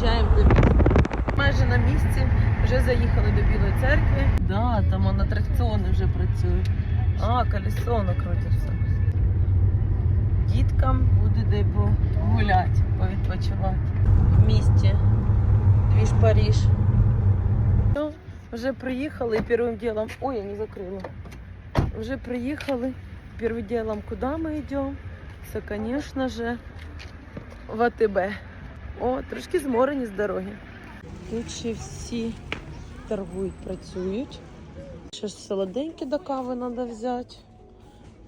Приїжджаємо до міста. Майже на місці вже заїхали до Білої церкви. Да, Там вона атракціони вже працює. А, колесо ну, воно. Діткам буде де гуляти, повідпочивати. В місті. Двіж Паріж. Ну, Вже приїхали і первим ділом... Ой, я не закрила. Вже приїхали. Первым делом, куда мы идем? Це, конечно же, в АТБ. О, трошки зморені з дороги. Тут ще всі торгують, працюють. Ж солоденьке до кави треба взяти.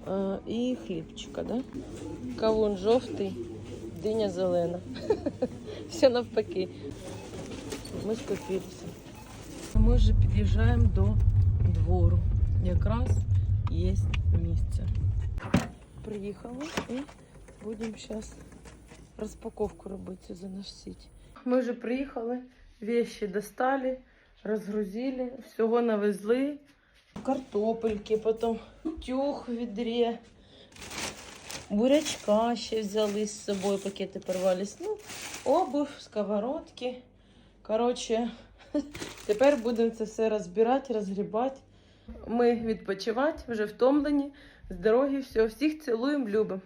Е, і хлібчика, да? Кавун жовтий, диня зелена. Все навпаки. Ми скупилися. Ми вже під'їжджаємо до двору. Якраз є місце. Приїхали і будемо зараз розпаковку робити заносити. Ми вже приїхали, вещи достали, розгрузили, всього навезли. Картопельки, потім тюх в відрі, бурячка ще взяли з собою, пакети порвались. Ну, обув, сковородки. Коротше, тепер будемо це все розбирати, розгрібати. Ми відпочивати, вже втомлені, з дороги, все, всіх цілуємо, любимо.